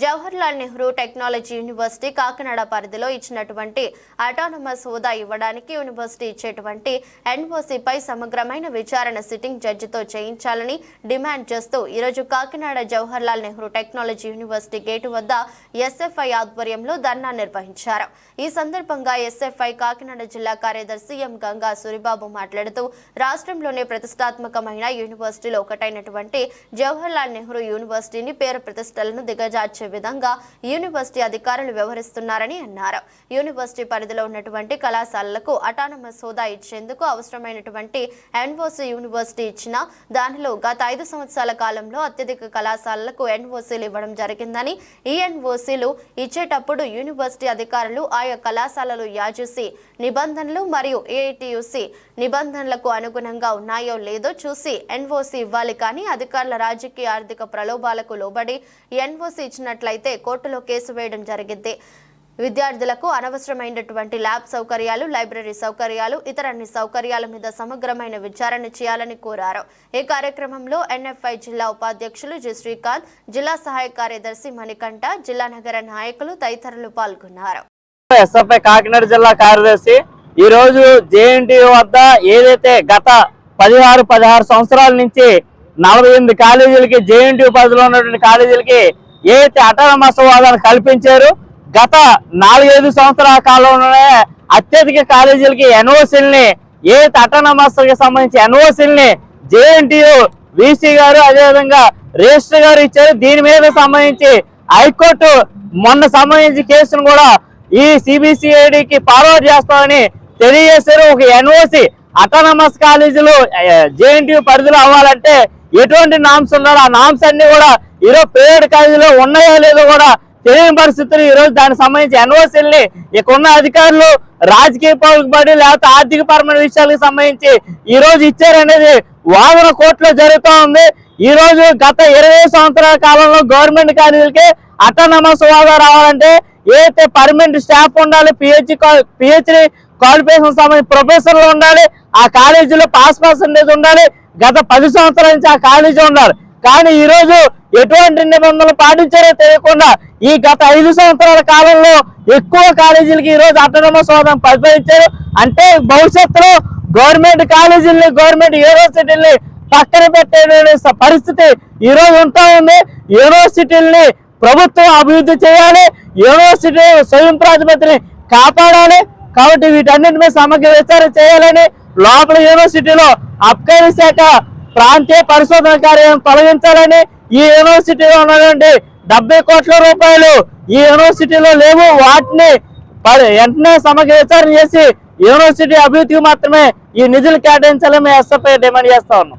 Jawaharlal Nehru technology university Kakinada పరిధిలో ఇచ్చినటువంటి autonomous హోదా ఇవ్వడానికి యూనివర్సిటీ ఇచ్చేటువంటి ఎన్ఓసిపై సమగ్రమైన విచారణ సిట్టింగ్ జడ్జితో చేయించాలని డిమాండ్ చేస్తూ ఈరోజు Kakinada Jawaharlal Nehru technology university gate వద్ద ఎస్ఎఫ్ఐ ఆధ్వర్యంలో ధర్నా నిర్వహించారు. ఈ సందర్భంగా ఎస్ఎఫ్ఐ కాకినాడ జిల్లా కార్యదర్శి ఎం గంగా సూరిబాబు మాట్లాడుతూ రాష్ట్రంలోనే ప్రతిష్టాత్మకమైన యూనివర్సిటీలో ఒకటైనటువంటి జవహర్లాల్ నెహ్రూ యూనివర్సిటీని పేరు ప్రతిష్టలను దిగజార్చే విధంగా యూనివర్సిటీ అధికారులు వ్యవహరిస్తున్నారని అన్నారు. యూనివర్సిటీ పరిధిలో ఉన్నటువంటి కళాశాలలకు అటానమస్ హోదా ఇచ్చేందుకు అవసరమైనటువంటి ఎన్ఓసి యూనివర్సిటీ ఇచ్చిన దానిలో గత ఐదు సంవత్సరాల కాలంలో అత్యధిక కళాశాలలకు ఎన్ఓసీలు ఇవ్వడం జరిగిందని ఈ ఎన్ఓసీలు ఇచ్చేటప్పుడు యూనివర్సిటీ అధికారులు ఆయా కళాశాలలు యాజూసి నిబంధనలు మరియు ఏఐటియుసి నిబంధనలకు అనుగుణంగా ఉన్నాయో లేదో చూసి ఎన్ఓసి ఇవ్వాలి కానీ అధికారుల రాజకీయ ఆర్థిక ప్రలోభాలకు లోబడి ఎన్ఓసి ఇచ్చినట్లయితే కోర్టులో కేసు వేయడం జరిగింది. విద్యార్థులకు అనవసరమైనటువంటి ల్యాబ్ సౌకర్యాలు లైబ్రరీ సౌకర్యాలు ఇతర అన్ని సౌకర్యాల మీద సమగ్రమైన విచారణ చేయాలని కోరారు. ఈ కార్యక్రమంలో ఎన్ఎఫ్ఐ జిల్లా ఉపాధ్యక్షులు జి. శ్రీకాంత్ జిల్లా సహాయ కార్యదర్శి మణికంఠ జిల్లా నగర నాయకులు తదితరులు పాల్గొన్నారు. ఎస్ఎఫ్ఐ కాకినాడ జిల్లా కార్యదర్శి ఈ రోజు జేఎన్టీ వద్ద ఏదైతే గత పదిహారు పదహారు సంవత్సరాల నుంచి నలభై ఎనిమిది కాలేజీలకి జేఎన్టీ పరిధిలో ఉన్నటువంటి కాలేజీలకి ఏదైతే అటానమస్ కల్పించారు? గత నాలుగైదు సంవత్సరాల కాలంలోనే అత్యధిక కాలేజీలకి ఎన్ఓసీల్ని ఏ అటనమస్కి సంబంధించి ఎన్ఓసీల్ని జేఎన్టీయు వీసీ గారు అదేవిధంగా రిజిస్టర్ గారు ఇచ్చారు. దీని మీద సంబంధించి హైకోర్టు మొన్న సంబంధించి కేసును కూడా ఈ సిబిసిఐడికి ఫార్వర్డ్ చేస్తామని తెలియజేశారు. ఒక ఎన్ఓసి అటానమస్ కాలేజీలు జేఎన్టీయు పరిధిలో అవ్వాలంటే ఎటువంటి నామ్స్ ఉన్నారో ఆ నామ్స్ అన్ని కూడా ఈరోజు పేడ్ కాలేజీలో ఉన్నాయో లేదో కూడా తెలియని పరిస్థితులు ఈరోజు దానికి సంబంధించి ఎన్ఓసీల్ని ఇక్కడ ఉన్న అధికారులు రాజకీయ పలుకుబడి లేకపోతే ఆర్థిక పరమైన విషయాలకు సంబంధించి ఈ రోజు ఇచ్చారనేది వాదన కోర్టులో జరుగుతూ ఉంది. ఈ రోజు గత ఇరవై సంవత్సరాల కాలంలో గవర్నమెంట్ కాలేజీలకి అటానమస్ హోదా రావాలంటే ఏదైతే పర్మనెంట్ స్టాఫ్ ఉండాలి పిహెచ్డి పిహెచ్డి క్వాలిఫికేషన్ సంబంధించి ప్రొఫెసర్లు ఉండాలి ఆ కాలేజీలో పాస్ పర్సెంటేజ్ ఉండాలి గత పది సంవత్సరాల నుంచి ఆ కాలేజీ ఉండాలి. కానీ ఈ రోజు ఎటువంటి నిబంధనలు పాటించారో తెలియకుండా ఈ గత ఐదు సంవత్సరాల కాలంలో ఎక్కువ కాలేజీలకి ఈ రోజు హోదాను పరిపాలించారు. అంటే భవిష్యత్తులో గవర్నమెంట్ కాలేజీల్ని గవర్నమెంట్ యూనివర్సిటీల్ని పక్కన పెట్టే పరిస్థితి ఈరోజు ఉంటా ఉంది. యూనివర్సిటీల్ని ప్రభుత్వం అభివృద్ధి చేయాలి. యూనివర్సిటీ స్వయం ప్రాతిపత్తిని కాపాడాలి. కాబట్టి వీటన్నిటి మీద సమగ్ర విచారణ చేయాలని లోపల యూనివర్సిటీలో అబ్కారీ శాఖ ప్రాంతీయ పరిశోధన కార్యాలయం తొలగించాలని ఈ యూనివర్సిటీలో ఉన్నటువంటి డెబ్బై కోట్ల రూపాయలు ఈ యూనివర్సిటీలో లేవు. వాటిని వెంటనే సమగ్ర విచారణ చేసి యూనివర్సిటీ అభివృద్ధికి మాత్రమే ఈ నిధులు కేటాయించాలని మేము ఎస్ఎఫ్ఐ డిమాండ్ చేస్తా ఉన్నాం.